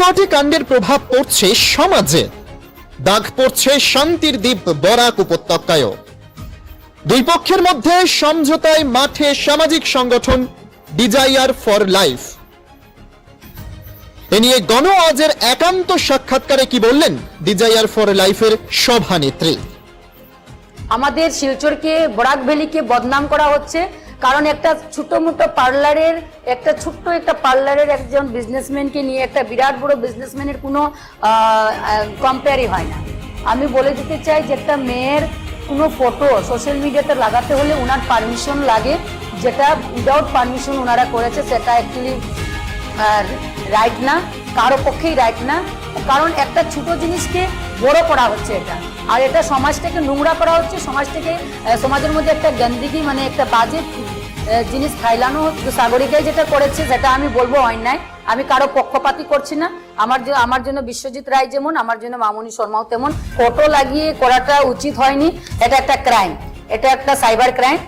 রিসর্টে কাণ্ডের প্রভাব পড়ছে সমাজে। দাগ পড়ছে শান্তির দ্বীপ বরাক উপত্যকায়ও। দুই পক্ষের মধ্যে সমঝোতায় মাঠে সামাজিক সংগঠন ডিজাইয়ার ফর লাইফ। এ নিয়ে গণ আজের একান্ত সাক্ষাৎকারে কি বললেন ডিজাইয়ার ফর লাইফের সভানেত্রী? আমাদের শিলচরকে বরাক ভ্যালিকে বদনাম করা হচ্ছে। কারণ একটা ছোট মোটো পার্লারের, একটা ছোট্ট একটা পার্লারের একজন বিজনেসম্যানকে নিয়ে একটা বিরাট বড় বিজনেসম্যানের কোনো কম্পেয়ারই হয় না। আমি বলে দিতে চাই যে একটা মেয়ের কোনো ফটো সোশ্যাল মিডিয়াতে লাগাতে হলে ওনার পারমিশন লাগে। যেটা উইদাউট পারমিশন ওনারা করেছে, সেটা অ্যাকচুয়ালি রাইট না, কারও পক্ষেই রাইট না। কারণ একটা ছোট জিনিসকে বড় করা হচ্ছে এটা। আর এটা সমাজটাকে নোংরা করা হচ্ছে, সমাজটাকে সমাজের মধ্যে একটা গন্দিগি মানে একটা বাজে জিনিস হচ্ছে তো যেটা করেছে সেটা আমি বলব অন্যায়। আমি কারও পক্ষপাতি করছি না। আমার আমার জন্য বিশ্বজিৎ রায় যেমন, আমার জন্য মামনি শর্মাও তেমন। ফটো লাগিয়ে করাটা উচিত হয়নি। এটা একটা ক্রাইম। এটা একটা সাইবার ক্রাইম।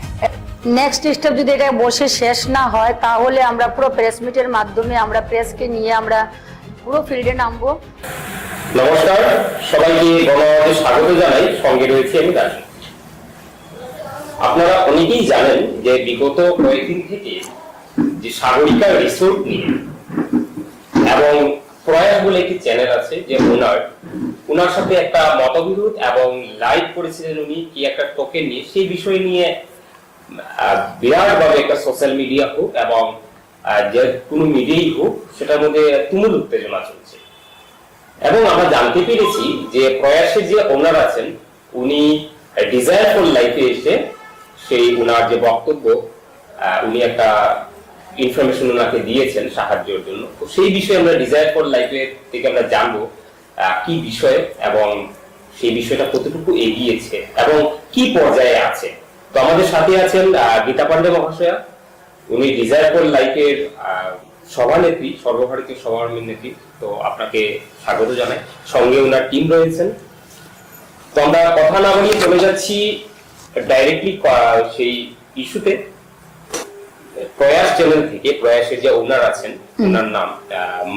নেক্সট স্টেপ যদি এটা বসে শেষ না হয়, তাহলে আমরা পুরো প্রেস মিটের মাধ্যমে আমরা প্রেসকে নিয়ে আমরা পুরো ফিল্ডে নামবো। নমস্কার। সবাইকে গণমাধ্যমে স্বাগত জানাই। সঙ্গে রয়েছে আমি আপনারা অনেকেই জানেন যে বিগত কয়েকদিন থেকে যে সাগরিকা রিসোর্ট নিয়ে এবং প্রয়াস বলে একটি চ্যানেল আছে যে ওনার ওনার সাথে একটা মতবিরোধ এবং লাইভ করেছিলেন উনি, কি একটা টোকেন নিয়ে, সেই বিষয় নিয়ে বিরাটভাবে একটা সোশ্যাল মিডিয়া হোক এবং যে কোনো মিডিয়াই হোক, সেটার মধ্যে তুমুল উত্তেজনা চলছে। এবং আমরা জানতে পেরেছি যে প্রয়াসের যে ওনার আছেন, উনি ডিজায়ার ফর লাইফে এসে সেই ওনার যে বক্তব্য উনি একটা ইনফরমেশন ওনাকে দিয়েছেন সাহায্যের জন্য। তো সেই বিষয়ে আমরা ডিজায়ার ফর লাইফে থেকে আমরা জানব কি বিষয়ে এবং সেই বিষয়টা কতটুকু এগিয়েছে এবং কি পর্যায়ে আছে। তো আমাদের সাথে আছেন গীতা পান্ডে মহাশয়া। উনি ডিজায়ার ফর লাইফের সভানেত্রী, সর্বভারতীয় সভানেত্রী তো আপনাকে স্বাগত জানাই। সঙ্গে ওনার টিম রয়েছেন। তো আমরা কথা না বলিয়ে চলে যাচ্ছি ডাইরেক্টলি সেই ইস্যুতে প্রয়াস চ্যানেল থেকে প্রয়াসের যে ওনার আছেন ওনার নাম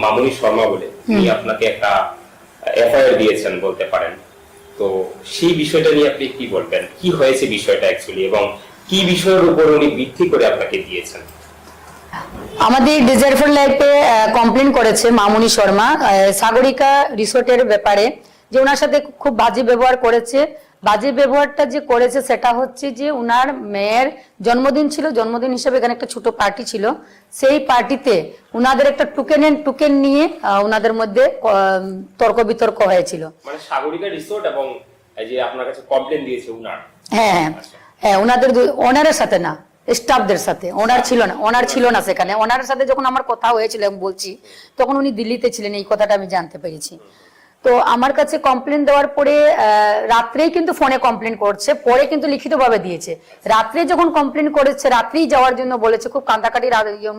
মামনি শর্মা বলে উনি আপনাকে একটা এফআইআর দিয়েছেন বলতে পারেন। তো সেই বিষয়টা নিয়ে আপনি কি বলবেন? কি হয়েছে বিষয়টা অ্যাকচুয়ালি এবং কি বিষয়ের উপর উনি ভিত্তি করে আপনাকে দিয়েছেন? আমাদের ডিজায়ার ফর লাইফে কমপ্লেন করেছে মামুনি শর্মা সাগরিকা রিসোর্টের ব্যাপারে যে ওনার সাথে খুব বাজে ব্যবহার করেছে। বাজে ব্যবহারটা যে করেছে সেটা হচ্ছে যে উনার মেয়ের জন্মদিন ছিল জন্মদিন হিসেবে এখানে একটা ছোট পার্টি ছিল। সেই পার্টিতে উনাদের একটা টুকেন টুকেন নিয়ে উনাদের মধ্যে তর্ক বিতর্ক হয়েছিল। মানে সাগরিকা রিসোর্ট এবং এই যে আপনার কাছে কমপ্লেন দিয়েছে উনার। হ্যাঁ হ্যাঁ। হ্যাঁ ওনাদের ওনারের সাথে না স্টাফদের সাথে। ওনার ছিল না ওনার ছিল না সেখানে। ওনারের সাথে যখন আমার কথা হয়েছিল আমি বলছি তখন উনি দিল্লিতে ছিলেন এই কথাটা আমি জানতে পেরেছি। তো আমার কাছে কমপ্লেন দেওয়ার পরে রাত্রেই কিন্তু ফোনে কমপ্লেন করছে, পরে কিন্তু লিখিতভাবে দিয়েছে। রাত্রে যখন কমপ্লেন করেছে, রাত্রেই যাওয়ার জন্য বলেছে, খুব কান্দাকাটি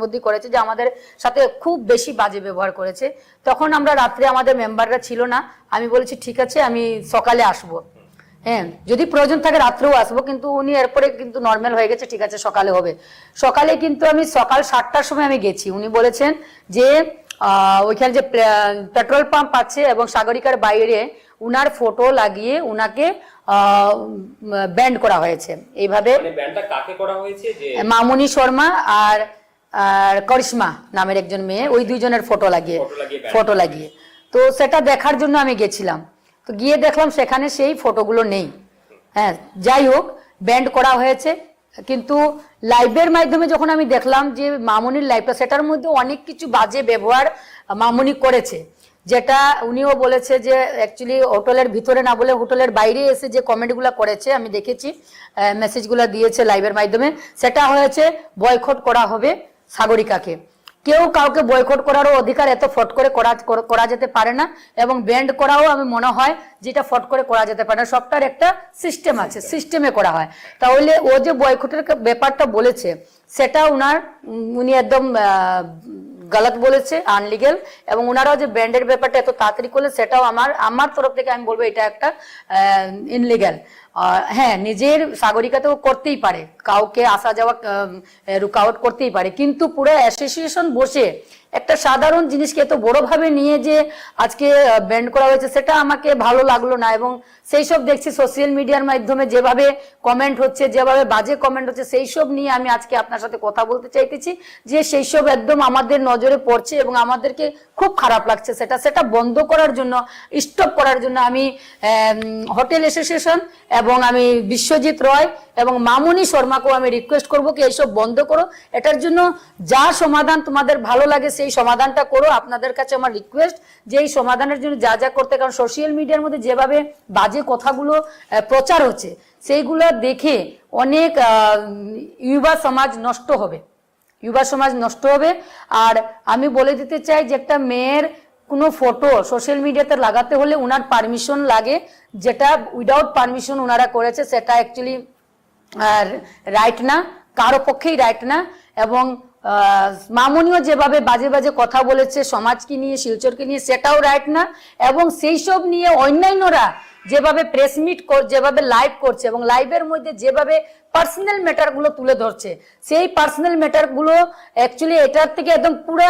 মধ্যে করেছে যে আমাদের সাথে খুব বেশি বাজে ব্যবহার করেছে। তখন আমরা রাত্রে আমাদের মেম্বাররা ছিল না। আমি বলেছি, ঠিক আছে, আমি সকালে আসব। হ্যাঁ যদি প্রয়োজন থাকে রাত্রেও আসব, কিন্তু উনি এরপরে কিন্তু নর্মাল হয়ে গেছে, ঠিক আছে, সকালে হবে। সকালে কিন্তু আমি সকাল সাতটার সময় আমি গেছি। উনি বলেছেন যে ওইখানে যে পেট্রোল পাম্প আছে এবং সাগরিকার বাইরে উনার ফটো লাগিয়ে উনাকে ব্যান্ড করা হয়েছে। এইভাবে মানে মামুনি শর্মা আর আর করিশ্মা নামের একজন মেয়ে ওই দুইজনের ফটো লাগিয়ে ফটো লাগিয়ে। তো সেটা দেখার জন্য আমি গেছিলাম। তো গিয়ে দেখলাম সেখানে সেই ফটোগুলো নেই। হ্যাঁ যাই হোক ব্যান্ড করা হয়েছে। কিন্তু লাইভের মাধ্যমে যখন আমি দেখলাম যে মামুনির লাইভটা সেটার মধ্যে অনেক কিছু বাজে ব্যবহার মামুনি করেছে। যেটা উনিও বলেছে যে অ্যাকচুয়ালি হোটেলের ভিতরে না বলে হোটেলের বাইরে এসে যে কমেন্টগুলো করেছে, আমি দেখেছি মেসেজগুলো দিয়েছে লাইভের মাধ্যমে। সেটা হয়েছে বয়কট করা হবে সাগরিকাকে। কেউ কাউকে বয়কট করারও অধিকার এত ফট করে করা যেতে পারে না এবং ব্যান্ড করাও আমি মনে হয় যেটা ফট করে করা যেতে পারে না। সবটার একটা সিস্টেম আছে সিস্টেমে করা হয়। তাহলে ও যে বয়কটের ব্যাপারটা বলেছে, সেটা উনার, উনি একদম গলত বলেছে আনলিগেল এবং ওনারাও যে ব্যান্ডের ব্যাপারটা এত তাড়াতাড়ি করলে সেটাও আমার আমার তরফ থেকে আমি বলব এটা একটা ইনলিগ্যাল আর হ্যাঁ নিজের সাগরিকা তো করতেই পারে, কাউকে আসা যাওয়া রুকাউট করতেই পারে, কিন্তু পুরো অ্যাসোসিয়েশন বসে একটা সাধারণ জিনিসকে এত বড়ভাবে নিয়ে যে আজকে ব্যান্ড করা হয়েছে, সেটা আমাকে ভালো লাগল না, এবং সেই সব দেখছি সোশ্যাল মিডিয়ার মাধ্যমে, যেভাবে কমেন্ট হচ্ছে, যেভাবে বাজে কমেন্ট হচ্ছে সেই সব নিয়ে আমি আজকে আপনার সাথে কথা বলতে চাইতেছি, যে সেই সব একদম আমাদের নজরে পড়ছে এবং আমাদেরকে খুব খারাপ লাগছে সেটা সেটা বন্ধ করার জন্য স্টপ করার জন্য আমি হোটেল অ্যাসোসিয়েশন এবং আমি বিশ্বজিৎ রয় এবং মামুনি শর্মাকেও আমি রিকোয়েস্ট করব কি এইসব বন্ধ করো। এটার জন্য যা সমাধান তোমাদের ভালো লাগে সেই সমাধানটা করো। আপনাদের কাছে আমার রিকোয়েস্ট যে এই সমাধানের জন্য যা যা করতে কারণ সোশ্যাল মিডিয়ার মধ্যে যেভাবে বাজে কথাগুলো প্রচার হচ্ছে, সেইগুলো দেখে অনেক যুবা সমাজ নষ্ট হবে। যুবা সমাজ নষ্ট হবে। আর আমি বলে দিতে চাই যে একটা মেয়ের কোনো ফটো সোশ্যাল মিডিয়াতে লাগাতে হলে ওনার পারমিশন লাগে, যেটা উইদাউট পারমিশন ওনারা করেছে, সেটা অ্যাকচুয়ালি রাইট না, কারও পক্ষেই রাইট না। এবং মামুনিও যেভাবে বাজে বাজে কথা বলেছে সমাজকে নিয়ে, শিলচরকে নিয়ে, সেটাও রাইট না। এবং সেই সব নিয়ে অন্যান্যরা যেভাবে প্রেস মিট যেভাবে লাইভ করছে এবং লাইভের মধ্যে যেভাবে পার্সোনাল ম্যাটারগুলো তুলে ধরছে সেই পার্সোনাল ম্যাটারগুলো অ্যাকচুয়ালি এটার থেকে একদম পুরা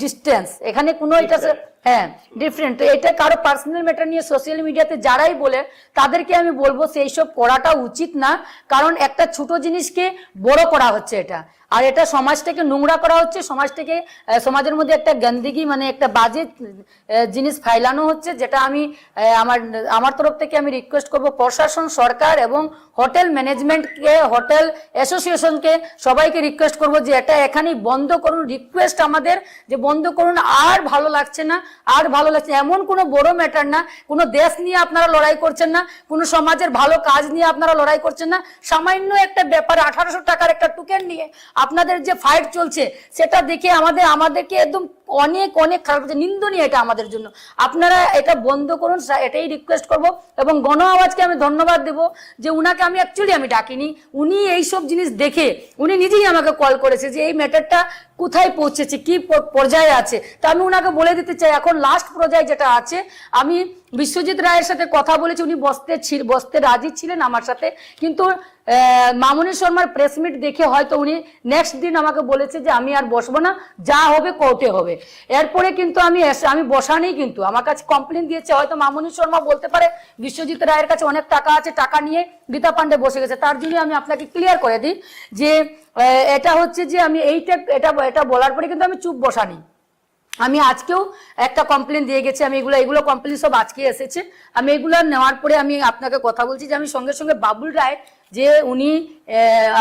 ডিস্টেন্স এখানে কোনো এটা হ্যাঁ ডিফারেন্ট তো এটা কারও পার্সোনাল ম্যাটার নিয়ে সোশ্যাল মিডিয়াতে যারাই বলে তাদেরকে আমি বলব সেই সব করাটা উচিত না কারণ একটা ছোট জিনিসকে বড় করা হচ্ছে এটা। আর এটা সমাজটাকে নোংরা করা হচ্ছে, সমাজটাকে সমাজের মধ্যে একটা গন্দিগি মানে একটা বাজে জিনিস ফাইলানো হচ্ছে, যেটা আমি আমার আমার তরফ থেকে আমি রিকোয়েস্ট করব প্রশাসন, সরকার এবং হোটেল ম্যানেজমেন্টকে, হোটেল অ্যাসোসিয়েশনকে সবাইকে রিকোয়েস্ট করব যে এটা এখানেই বন্ধ করুন রিকোয়েস্ট আমাদের যে বন্ধ করুন, আর ভালো লাগছে না, আর ভালো লাগছে। এমন কোনো বড় ম্যাটার না, কোনো দেশ নিয়ে আপনারা লড়াই করছেন না, কোনো সমাজের ভালো কাজ নিয়ে আপনারা লড়াই করছেন না সামান্য একটা ব্যাপার, আঠারোশো টাকার একটা টোকেন নিয়ে আপনাদের যে ফাইট চলছে সেটা দেখে আমাদের আমাদেরকে একদম অনেক অনেক খারাপ হচ্ছে নিন্দনীয় এটা আমাদের জন্য। আপনারা এটা বন্ধ করুন এটাই রিকোয়েস্ট করব এবং গণ আওয়াজকে আমি ধন্যবাদ দেব যে উনাকে আমি অ্যাকচুয়ালি আমি ডাকিনি। উনি এই সব জিনিস দেখে, উনি নিজেই আমাকে কল করেছে যে এই ম্যাটারটা কোথায় পৌঁছেছে, কি পর্যায়ে আছে। তা আমি উনাকে বলে দিতে চাই, এখন লাস্ট পর্যায়ে যেটা আছে, আমি বিশ্বজিৎ রায়ের সাথে কথা বলেছি, উনি বসতে বসতে রাজি ছিলেন আমার সাথে। কিন্তু মামনি শর্মার প্রেস মিট দেখে হয়তো উনি নেক্সট দিন আমাকে বলেছে যে আমি আর বসবো না, যা হবে কোর্টে হবে। এরপরে কিন্তু আমি আমি বসা নেই কিন্তু। আমার কাছে কমপ্লেন দিয়েছে, হয়তো মামনি শর্মা বলতে পারে, বিশ্বজিৎ রায়ের কাছে অনেক টাকা আছে, টাকা নিয়ে গীতা পান্ডে বসে গেছে। তার জন্য আমি আপনাকে ক্লিয়ার করে দিই যে এটা হচ্ছে যে আমি এইটা, এটা এটা বলার পরে কিন্তু আমি চুপ বসা নেই। আমি আজকেও একটা কমপ্লেন দিয়ে গেছি, আমি এগুলো এগুলো কমপ্লেন সব আজকে এসেছে। আমি এগুলো নেওয়ার পরে আমি আপনাকে কথা বলছি যে আমি সঙ্গে সঙ্গে বাবুল রায় যে উনি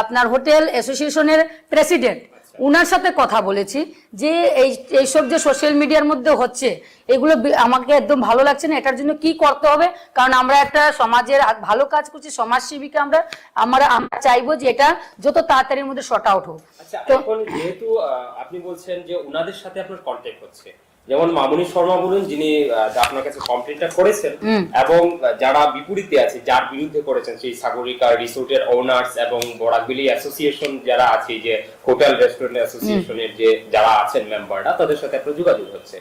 আপনার হোটেল অ্যাসোসিয়েশনের প্রেসিডেন্ট উনার সাথে কথা বলেছি যে এই এইসব যে সোশ্যাল মিডিয়ার মধ্যে হচ্ছে এগুলো আমাকে একদম ভালো লাগছে না এটার জন্য কি করতে হবে? কারণ আমরা একটা সমাজের ভালো কাজ করছি সমাজসেবিকা আমরা আমরা আমরা চাইব যে এটা যত তাড়াতাড়ির মধ্যে শর্ট আউট হোক। আচ্ছা তো যেহেতু আপনি বলছেন যে উনাদের সাথে আপনার কন্ট্যাক্ট হচ্ছে যেমন মামুনি শর্মা বলুন যিনি আপনার কাছে কমপ্লেনটা করেছেন এবং যারা বিপরীতে আছে যার বিরুদ্ধে করেছেন সেই সাগরিকা রিসোর্টের ওনার্স এবং বরাকবিলি অ্যাসোসিয়েশন যারা আছে যে হোটেল রেস্টুরেন্ট অ্যাসোসিয়েশনের যে যারা আছেন মেম্বাররা তাদের সাথে আপনার যোগাযোগ হচ্ছে।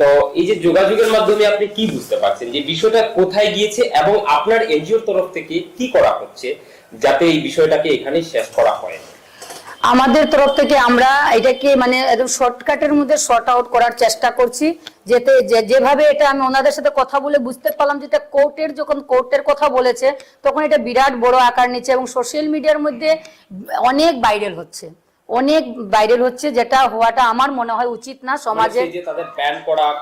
তো এই যে যোগাযোগের মাধ্যমে আপনি কি বুঝতে পারছেন যে বিষয়টা কোথায় গিয়েছে এবং আপনার এনজিওর তরফ থেকে কি করা হচ্ছে যাতে এই বিষয়টাকে এখানে শেষ করা হয়? আমাদের তরফ থেকে আমরা এটাকে মানে একদম শর্টকাটের মধ্যে শর্ট আউট করার চেষ্টা করছি যেতে যে- যেভাবে এটা আমি ওনাদের সাথে কথা বলে বুঝতে পারলাম যেটা কোর্টের যখন কোর্টের কথা বলেছে তখন এটা বিরাট বড় আকার নিচ্ছে এবং সোশ্যাল মিডিয়ার মধ্যে অনেক ভাইরাল হচ্ছে। অনেক ভাইরাল হচ্ছে যেটা হওয়াটা আমার মনে হয় উচিত না সমাজে। ব্যান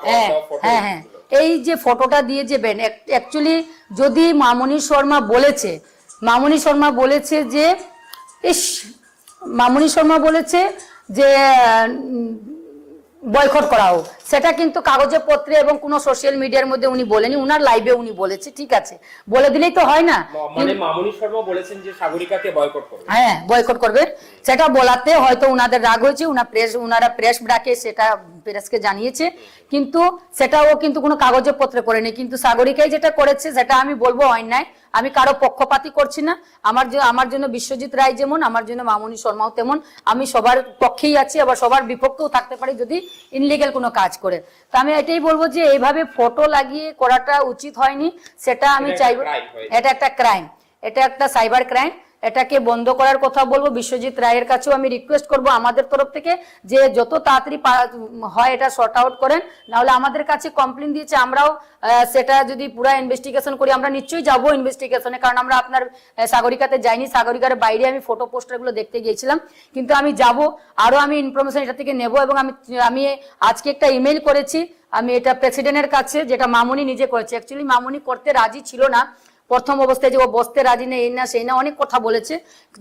হ্যাঁ হ্যাঁ হ্যাঁ। এই যে ফটোটা দিয়ে যে বেন অ্যাকচুয়ালি যদি মামনি শর্মা বলেছে মামনি শর্মা বলেছে যে ইস মামনি শর্মা বলেছে যে বয়কট করা হোক সেটা কিন্তু কাগজে পত্রে এবং কোনো সোশ্যাল মিডিয়ার মধ্যে উনি বলেনি উনার লাইভে উনি বলেছে ঠিক আছে। বলে দিলেই তো হয় না। মানে মামুনি শর্মা বলেছেন যে সাগরিকাকে বয়কট করবে। হ্যাঁ বয়কট করবে। সেটা বলাতে হয়তো উনাদের রাগ হয়েছে উনা প্রেস উনারা প্রেস ডাকে সেটা প্রেসকে জানিয়েছে। কিন্তু সেটাও কিন্তু কোনো কাগজে পত্রে করেনি। কিন্তু সাগরিকাই যেটা করেছে সেটা আমি বলব অন্যায়। আমি কারও পক্ষপাতি করছি না। আমার যে আমার জন্য বিশ্বজিৎ রায় যেমন আমার জন্য মামনি শর্মাও তেমন। আমি সবার পক্ষেই আছি আবার সবার বিপক্ষেও থাকতে পারি যদি ইনলিগেল কোনো কাজ করে। তা আমি এটাই বলব যে এইভাবে ফটো লাগিয়ে করাটা উচিত হয়নি সেটা আমি চাইব এটা একটা ক্রাইম এটা একটা সাইবার ক্রাইম এটাকে বন্ধ করার কথা বলব। বিশ্বজিৎ রায়ের কাছেও আমি রিকোয়েস্ট করব আমাদের তরফ থেকে যে যত তাড়াতাড়ি হয় এটা শর্ট আউট করেন। নাহলে আমাদের কাছে কমপ্লেন দিয়েছে, আমরাও সেটা যদি পুরো ইনভেস্টিগেশন করি, আমরা নিশ্চয়ই যাব ইনভেস্টিগেশনে কারণ আমরা আপনার সাগরিকাতে যাইনি। সাগরিকার বাইরে আমি ফটো পোস্টারগুলো দেখতে গিয়েছিলাম। কিন্তু আমি যাব আরও আমি ইনফরমেশন এটা থেকে নেব এবং আমি আমি আজকে একটা ইমেল করেছি। আমি এটা প্রেসিডেন্টের কাছে, যেটা মামুনি নিজে করেছে। অ্যাকচুয়ালি মামুনি করতে রাজি ছিল না। প্রথম অবস্থায় যে ও বসতে রাজি নেই, এই না, সেই না, অনেক কথা বলেছে।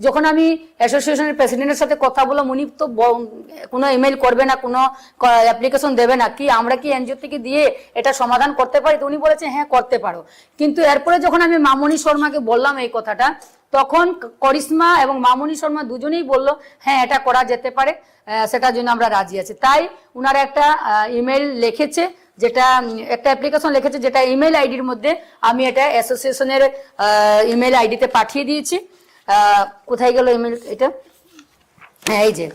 যখন আমি অ্যাসোসিয়েশনের প্রেসিডেন্টের সাথে কথা বললাম, উনি তো কোনো ইমেল করবে না, কোনো অ্যাপ্লিকেশন দেবে না, কি আমরা কি এনজিও থেকে দিয়ে এটা সমাধান করতে পারি? তো উনি বলেছে হ্যাঁ করতে পারো। কিন্তু এরপরে যখন আমি মামনি শর্মাকে বললাম এই কথাটা, তখন করিশ্মা এবং মামনি শর্মা দুজনেই বলল হ্যাঁ এটা করা যেতে পারে সেটার জন্য আমরা রাজি আছি। তাই উনারা একটা ইমেল লিখেছে যেটা একটা অ্যাপ্লিকেশন লিখেছে যেটা ইমেল আইডির মধ্যে আমি এটা অ্যাসোসিয়েশনের ইমেল আইডিতে পাঠিয়ে দিয়েছি। কোথায় গেল ইমেল এটা? এই যে,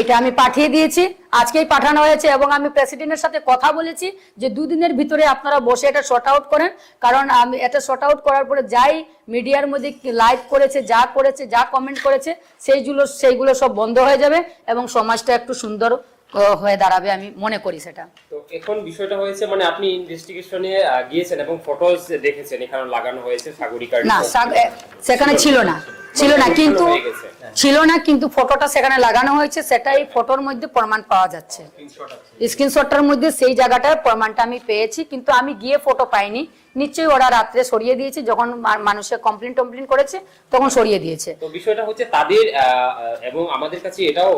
এটা আমি পাঠিয়ে দিয়েছি। আজকেই পাঠানো হয়েছে এবং আমি প্রেসিডেন্টের সাথে কথা বলেছি যে দুদিনের ভিতরে আপনারা বসে এটা শর্ট আউট করেন। কারণ আমি এটা শর্ট আউট করার পরে যাই মিডিয়ার মধ্যে লাইভ করেছে, যা করেছে, যা কমেন্ট করেছে, সেইগুলো সেইগুলো সব বন্ধ হয়ে যাবে এবং সমাজটা একটু সুন্দর হয়ে দাঁড়াবে আমি মনে করি সেটা। তো এখন বিষয়টা হয়েছে মানে আপনি ইনভেস্টিগেশনে গিয়েছেন এবং ফটোজ দেখেছেন এখানে লাগানো হয়েছে সাগরিকার না সেখানে ছিল না। ছিল না কিন্তু ছিল না কিন্তু ফটোটা সেখানে লাগানো হয়েছে সেটাই ফটোর মধ্যে প্রমাণ পাওয়া যাচ্ছে। স্ক্রিনশটটার মধ্যে সেই জায়গাটার প্রমাণটা আমি পেয়েছি কিন্তু আমি গিয়ে ফটো পাইনি। নিশ্চয়ই ওরা রাত্রে সরিয়ে দিয়েছে যখন মানুষের মানুষে কমপ্লেন টমপ্লেন করেছে তখন সরিয়ে দিয়েছে। তো বিষয়টা হচ্ছে তাদের এবং আমাদের কাছে এটাও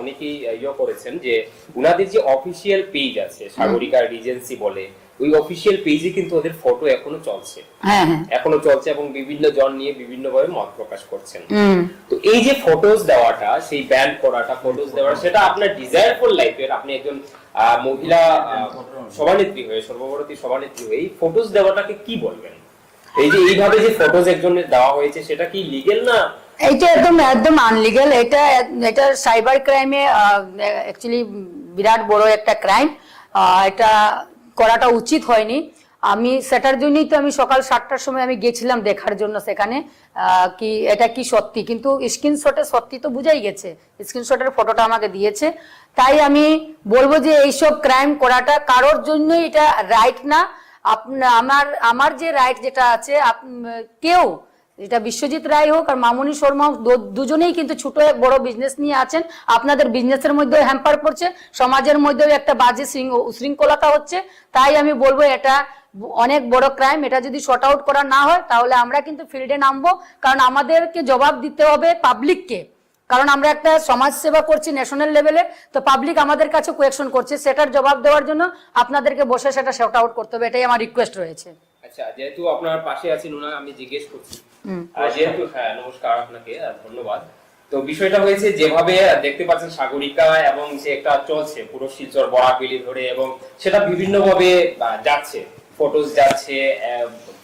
অনেকেই ইয়ে করেছেন যে উনাদের যে অফিসিয়াল পেজ আছে সাগরিকা রিজেন্সি বলে ওই অফিসিয়াল পেজে কিন্তু ওদের ফটো এখনও চলছে। হ্যাঁ হ্যাঁ। এখনও চলছে এবং বিভিন্ন জন নিয়ে বিভিন্ন ভাবে মত প্রকাশ করছেন। তো এই যে ফটোজ দেওয়াটা সেই ব্যান্ড করাটা ফটোজ দেওয়াটা সেটা আপনার ডিজায়ারফুল লাইফের আপনি একজন মহিলা সভানেত্রী হয়ে সর্বভারতী সভানেত্রী হয়ে এই ফটোজ দেওয়াটাকে কি বলবেন? এই যে এইভাবে যে ফটোজ একজনের দেওয়া হয়েছে সেটা কি লিগেল না? এইটা একদম একদম আনলিগাল এটা এটা সাইবার ক্রাইমে অ্যাকচুয়ালি বিরাট বড় একটা ক্রাইম এটা করাটা উচিত হয়নি। আমি সেটার জন্যই তো আমি সকাল সাতটার সময় আমি গেছিলাম দেখার জন্য সেখানে কি এটা কি সত্যি? কিন্তু স্ক্রিনশটে সত্যি তো বুঝাই গেছে। স্ক্রিনশটের ফটোটা আমাকে দিয়েছে। তাই আমি বলব যে এইসব ক্রাইম করাটা কারোর জন্যই এটা রাইট না। আমার আমার যে রাইট যেটা আছে কেউ এটা বিশ্বজিৎ রায় হোক আর মামুনি শর্মা হোক, দুজনেই কিন্তু ছোট বড় বিজনেস নিয়ে আছেন। আপনাদের বিজনেসের মধ্যেও হ্যাম্পার পড়ছে সমাজের মধ্যেও একটা বাজে শৃঙ্খ- উশৃঙ্খলতা হচ্ছে। তাই আমি বলব এটা অনেক বড় ক্রাইম এটা যদি শর্ট আউট করা না হয় তাহলে আমরা কিন্তু ফিল্ডে নামবো। কারণ আমাদেরকে জবাব দিতে হবে পাবলিককে কারণ আমরা একটা সমাজ সেবা করছি ন্যাশনাল লেভেলে তো পাবলিক আমাদের কাছে কোয়েকশন করছে। সেটার জবাব দেওয়ার জন্য আপনাদেরকে বসে সেটা শর্ট আউট করতে হবে। এটাই আমার রিকোয়েস্ট রয়েছে। আচ্ছা যেহেতু আপনার পাশে আছেন ওনা আমি জিজ্ঞেস করছি। যেহেতু হ্যাঁ নমস্কার আপনাকে ধন্যবাদ। তো বিষয়টা হয়েছে যেভাবে দেখতে পাচ্ছেন সাগরিকা এবং যে একটা চলছে, পুরো শিলচর বরাবিলি ধরে এবং সেটা বিভিন্ন ভাবে যাচ্ছে ফটোজ যাচ্ছে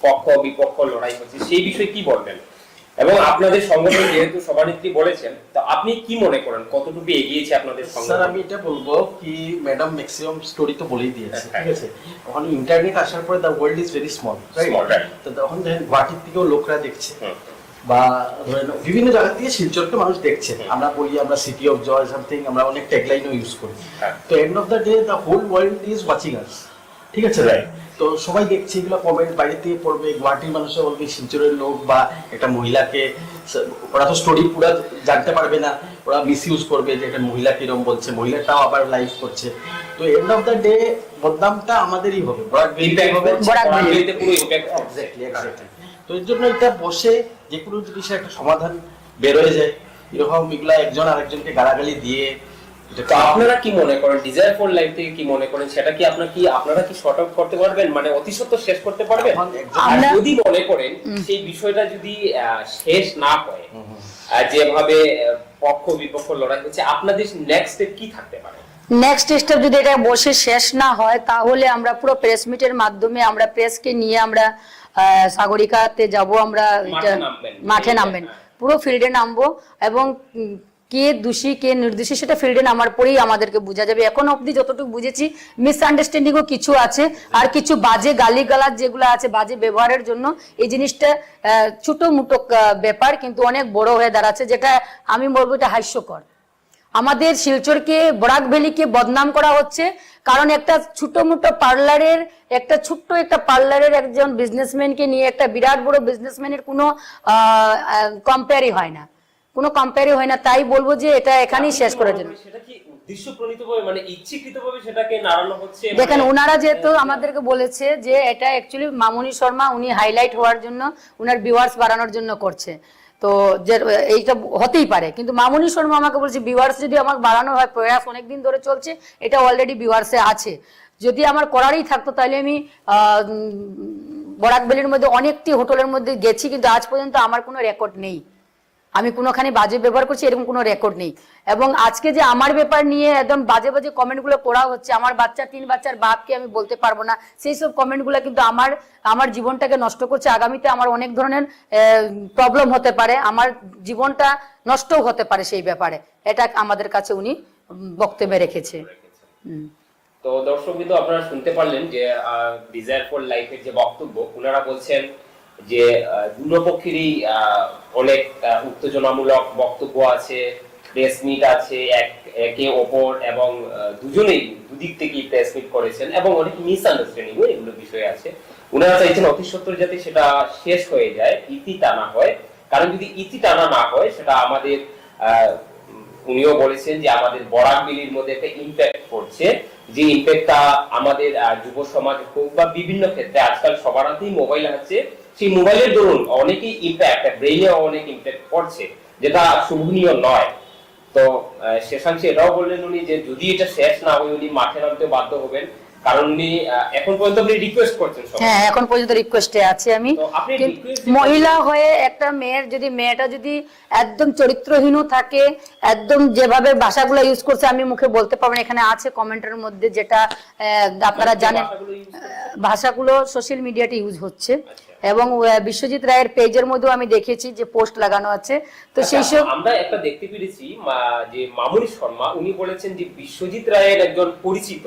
পক্ষ বিপক্ষ লড়াই হচ্ছে সেই বিষয়ে কি বলবেন? এবং আপনাদের সংগঠন যেহেতু সভানেত্রী বলেছেন তো আপনি কি মনে করেন? কতটুকু এগিয়েছে আপনাদের স্যার আমি এটা বলব কি ম্যাডাম ম্যাক্সিমাম স্টোরি তো বলেই দিয়েছে হ্যাঁ। ঠিক আছে? ওখানে ইন্টারনেট আসার পরে the world is very small. তো তখন দেখেন গুয়াহাটির থেকেও লোকরা দেখছে বা ধরেন বিভিন্ন জায়গা থেকে শিলচরকে মানুষ দেখছে। আমরা বলি আমরা সিটি অফ জয় সামথিং আমরা অনেক ট্যাগলাইনও ইউজ করি। হ্যাঁ। তো end of the day the whole world is watching us ঠিক আছে Right. তো সবাই দেখছে এগুলো কমেন্ট বাইরে থেকে পড়বে। গুয়াহাটির মানুষও বলবে শিলচরের লোক বা একটা মহিলাকে ওরা তো স্টোরি পুরো জানতে পারবে না। ওরা মিস ইউজ করবে যে একটা মহিলা কিরম বলছে। মহিলাটাও আবার লাইভ করছে। তো এন্ড অফ দ্য ডে বদনামটা আমাদেরই হবে। তো এর জন্য এটা বসে যে কোনো জিনিসের একটা সমাধান বেরোয় যায়। এরকম এগুলা একজন আরেকজনকে গালাগালি দিয়ে তো আপনারা কি মনে করেন? ডিজায়ার ফর লাইফ থেকে কি মনে করেন? সেটা কি আপনার কি আপনারা কি শর্ট আউট করতে পারবেন? মানে অতি শেষ করতে পারবেন? আর যদি মনে করেন সেই বিষয়টা যদি শেষ না হয় যেভাবে পক্ষ বিপক্ষ লড়াই হচ্ছে আপনাদের নেক্সট স্টেপ কি থাকতে পারে? নেক্সট স্টেপ যদি এটা বসে শেষ না হয় তাহলে আমরা পুরো প্রেস মিটের মাধ্যমে আমরা প্রেসকে নিয়ে আমরা আহ, সাগরিকাতে যাব আমরা মাঠে এটা- নামবেন। মাঠে নামবেন। হ্যাঁ। পুরো ফিল্ডে নামবো এবং কে দোষী, কে নির্দোষী সেটা ফিল্ডে নামার পরেই আমাদেরকে বোঝা যাবে। এখন অবধি যতটুকু বুঝেছি মিসআন্ডারস্ট্যান্ডিংও কিছু আছে। আর কিছু বাজে গালিগালাজ যেগুলো আছে, বাজে ব্যবহারের জন্য এই জিনিসটা ছোট মুটো ব্যাপার, কিন্তু অনেক বড় হয়ে দাঁড়াচ্ছে, যেটা আমি বলব এটা হাস্যকর। আমাদের শিলচরকে বরাক ভ্যালিকে বদনাম করা হচ্ছে, কারণ একটা ছোট মোটো পার্লারের, একটা ছোট্ট একটা পার্লারের একজন বিজনেসম্যানকে নিয়ে একটা বিরাট বড় বিজনেসম্যানের কোনো কম্পেয়ারই হয় না। কোনো কম্পেয়ারই হয় না তাই বলব যে এটা এখানেই শেষ করার জন্য। মানে হচ্ছে দেখেন মানে- ওনারা যেহেতু আমাদেরকে বলেছে যে এটা অ্যাকচুয়ালি মামুনি শর্মা উনি হাইলাইট হওয়ার জন্য উনার ভিউয়ার্স বাড়ানোর জন্য করছে। তো যে এইটা হতেই পারে কিন্তু মামুনি শর্মা আমাকে বলছে ভিউয়ার্স যদি আমার বাড়ানো হয় প্রয়াস অনেকদিন ধরে চলছে এটা অলরেডি ভিউয়ার্সে আছে। যদি আমার করারই থাকতো তাহলে আমি বরাকবেলির মধ্যে অনেকটি হোটেলের মধ্যে গেছি কিন্তু আজ পর্যন্ত আমার কোনো রেকর্ড নেই। আমি কোনোখানে বাজে ব্যবহার করছি, এরকম কোনো রেকর্ড নেই। এবং আজকে যে আমার ব্যাপার নিয়ে একদম বাজে বাজে কমেন্টগুলো করা হচ্ছে, আমার বাচ্চা, তিন বাচ্চার বাপকে আমি বলতে পারব না, সেই সব কমেন্টগুলো কিন্তু আমার আমার জীবনটাকে নষ্ট করছে। আগামীতে আমার অনেক ধরনের প্রবলেম হতে পারে, আমার জীবনটা নষ্টও হতে পারে সেই ব্যাপারে। এটা আমাদের কাছে উনি বক্তব্যে রেখেছে। তো দর্শক আপনারা শুনতে পারলেন যে ডিজায়ার ফর লাইফের যে বক্তব্য ওনারা বলছেন যে আহ, দুটো পক্ষেরই অনেক উত্তেজনামূলক বক্তব্য আছে প্রেস মিট আছে এক একে অপর এবং দুজনেই দুদিক থেকেই প্রেস মিট করেছেন এবং অনেক মিসআন্ডারস্ট্যান্ডিং এগুলো বিষয় আছে। ওনারা চাইছেন অতি সত্তর যাতে সেটা শেষ হয়ে যায় ইতি টানা হয়। কারণ যদি ইতি টানা না হয় সেটা আমাদের উনিও বলেছেন যে আমাদের বরাক বিলির মধ্যে একটা ইম্প্যাক্ট পড়ছে। যে ইম্প্যাক্টটা আমাদের যুব সমাজ হোক বা বিভিন্ন ক্ষেত্রে আজকাল সবার হাতেই মোবাইল আছে। সেই মোবাইলের দরুন অনেকই ইম্প্যাক্ট ব্রেইনে অনেক ইম্প্যাক্ট পড়ছে যেটা শুভনীয় নয়। তো শেষাংশে এটাও বললেন উনি যে যদি এটা শেষ না হয় উনি মাঠে নামতে বাধ্য হবেন। কারণ উনি এখন পর্যন্ত আপনি রিকোয়েস্ট করছেন হ্যাঁ এখন পর্যন্ত রিকোয়েস্টে আছি আমি। মহিলা হয়ে একটা মেয়ের যদি মেয়েটা যদি একদম চরিত্রহীন থাকে একদম যেভাবে ভাষাগুলো ইউজ করছে আমি মুখে বলতে পারব না এখানে আছে কমেন্টের মধ্যে যেটা আপনারা জানেন ভাষাগুলো আহ, ভাষাগুলো সোশ্যাল মিডিয়াতে ইউজ হচ্ছে। আচ্ছা। এবং বিশ্বজিৎ রায়ের পেজের মধ্যেও আমি দেখেছি যে পোস্ট লাগানো আছে। তো সেই সব আচ্ছা, আমরা একটা দেখতে পেরেছি যে মামুনি শর্মা উনি বলেছেন যে বিশ্বজিৎ রায়ের একজন পরিচিত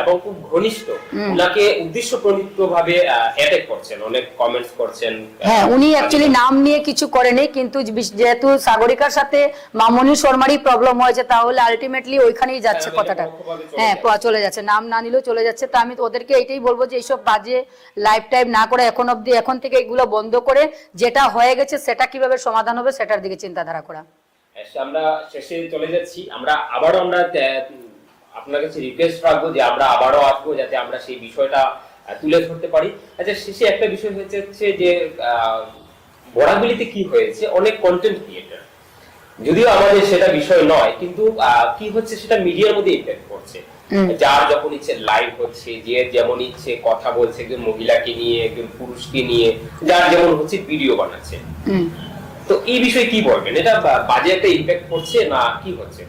এবং খুব ঘনিষ্ঠ উনাকে উদ্দেশ্য প্রণীত ভাবে অ্যাটাক করছেন অনেক কমেন্টস করছেন। হ্যাঁ উনি অ্যাকচুয়ালি নাম নিয়ে কিছু করেনি কিন্তু যেহেতু সাগরিকার সাথে মামনি শর্মারই প্রবলেম হয়েছে তাহলে আলটিমেটলি ওইখানেই যাচ্ছে হ্যাঁ, কথাটা। হ্যাঁ। চলে যাচ্ছে নাম না নিলেও চলে যাচ্ছে। তো আমি ওদেরকে এটাই বলব যে এইসব বাজে লাইফ টাইম না করে এখন অবধি এখন থেকে এগুলো বন্ধ করে যেটা হয়ে গেছে সেটা কীভাবে সমাধান হবে সেটার দিকে চিন্তাধারা করা। আমরা শেষে চলে যাচ্ছি। আমরা আবারও আমরা আপনার কাছে রিকোয়েস্ট রাখব যে আমরা আবারও আসব যাতে আমরা সেই বিষয়টা তুলে ধরতে পারি। আচ্ছা শেষে একটা বিষয় হচ্ছে যে বরাকবিলিতে কি হয়েছে? অনেক কন্টেন্ট ক্রিয়েটার যদিও আমাদের সেটা বিষয় নয়, কিন্তু কি হচ্ছে সেটা মিডিয়ার মধ্যে ইম্প্যাক্ট করছে। যার যখন ইচ্ছে লাইভ হচ্ছে যে যেমন ইচ্ছে কথা বলছে একজন মহিলাকে নিয়ে একজন পুরুষকে নিয়ে যার যেমন হচ্ছে ভিডিও বানাচ্ছে। তো এই বিষয়ে কি বলবেন? এটা বাজে একটা ইম্প্যাক্ট পড়ছে না কি হচ্ছে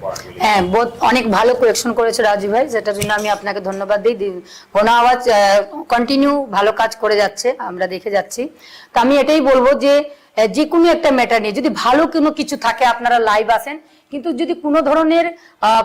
হ্যাঁ বহুত অনেক ভালো কোয়েকশন করেছে রাজু ভাই যেটার জন্য আমি আপনাকে ধন্যবাদ দিই। ঘন আওয়াজ কন্টিনিউ ভালো কাজ করে যাচ্ছে আমরা দেখে যাচ্ছি। তো আমি এটাই বলব যে যে কোনো একটা ম্যাটার নিয়ে যদি ভালো কোনো কিছু থাকে আপনারা লাইভ আসেন কিন্তু যদি কোনো ধরনের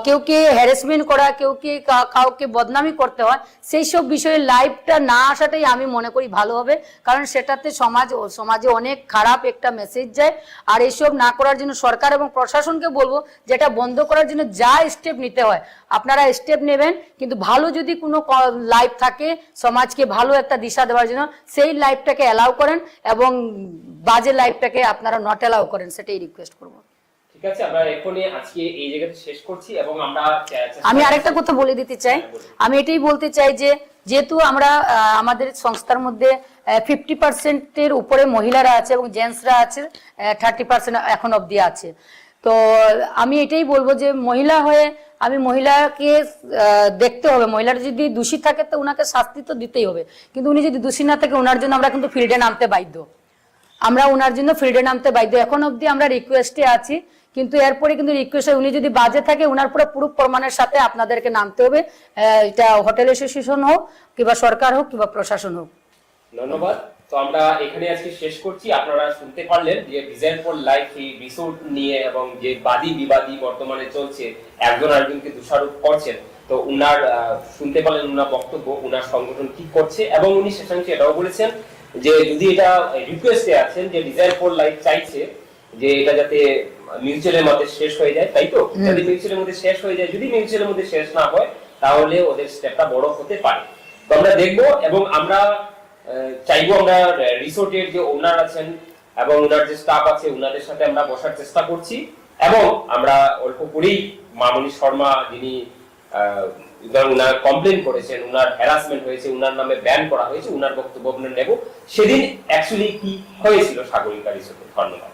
কেউকে হ্যারাসমেন্ট করা কেউকে কাউকে বদনামি করতে হয়, সেই সব বিষয়ে লাইভটা না আসাটাই আমি মনে করি ভালো হবে। কারণ সেটাতে সমাজ সমাজে অনেক খারাপ একটা মেসেজ যায়। আর এইসব না করার জন্য সরকার এবং প্রশাসনকে বলব, যেটা বন্ধ করার জন্য যা স্টেপ নিতে হয়, আপনারা স্টেপ নেবেন। কিন্তু ভালো যদি কোনো লাইভ থাকে, সমাজকে ভালো একটা দিশা দেওয়ার জন্য, সেই লাইভটাকে অ্যালাউ করেন এবং বাজে লাইভটাকে আপনারা নট অ্যালাউ করেন, সেটাই রিকোয়েস্ট করব। ঠিক আছে আমরা এখনই আজকে এই জায়গাতে শেষ করছি এবং আমরা আমি আরেকটা কথা বলে দিতে চাই। হ্যাঁ, আমি এটাই বলতে চাই যে যেহেতু আমরা আমাদের সংস্থার মধ্যে ফিফটি পার্সেন্টের উপরে মহিলারা আছে এবং জেন্টসরা আছে থার্টি পার্সেন্ট এখন অবধি আছে। তো আমি এটাই বলব যে মহিলা হয়ে আমি মহিলাকে দেখতে হবে। মহিলার যদি দোষী থাকে তো ওনাকে শাস্তি তো দিতেই হবে। কিন্তু উনি যদি দোষী না থাকে ওনার জন্য আমরা কিন্তু ফিল্ডে নামতে বাধ্য। আমরা ওনার জন্য ফিল্ডে নামতে বাধ্য। এখন অবধি আমরা রিকোয়েস্টে আছি কিন্তু এরপরে কিন্তু রিকোয়েস্ট উনি যদি বাজে থাকে, উনার পুরো পুরো প্রমাণের সাথে আপনাদেরকে নামতে হবে। এটা হোটেল অ্যাসোসিয়েশন হোক, কিংবা সরকার হোক, কিংবা প্রশাসন হোক। ধন্যবাদ। তো আমরা এখানে আজকে শেষ করছি। আপনারা শুনতে পারলেন যে ডিজাইন ফর লাইফ এই রিসোর্ট নিয়ে এবং যে বাদী বিবাদী বর্তমানে চলছে, একজন আরেকজনকে দোষারোপ করছেন। তো উনার শুনতে পারলেন উনার বক্তব্য, উনার সংগঠন কি করছে, এবং উনি শেষাংশে এটাও বলেছেন যে যদি এটা রিকোয়েস্টে আছেন যে ডিজাইন ফর লাইফ চাইছে যে এটা যাতে মিউচুয়ালের মধ্যে শেষ হয়ে যায় তাই তো? যদি মিউচুয়ালের মধ্যে শেষ হয়ে যায় যদি মিউচুয়ালের মধ্যে শেষ না হয় তাহলে ওদের স্টেপটা বড় হতে পারে। তো আমরা দেখব এবং আমরা চাইব আমরা রিসোর্টের যে ওনার আছেন এবং ওনার যে স্টাফ আছে ওনাদের সাথে আমরা বসার চেষ্টা করছি। এবং আমরা অল্প করেই মামনি শর্মা যিনি আহ, উনার কমপ্লেন করেছেন উনার হ্যারাসমেন্ট হয়েছে উনার নামে ব্যান করা হয়েছে উনার বক্তব্য আমরা নেব। সেদিন অ্যাকচুয়ালি কি হয়েছিল সাগরিকা রিসোর্টে? ধন্যবাদ।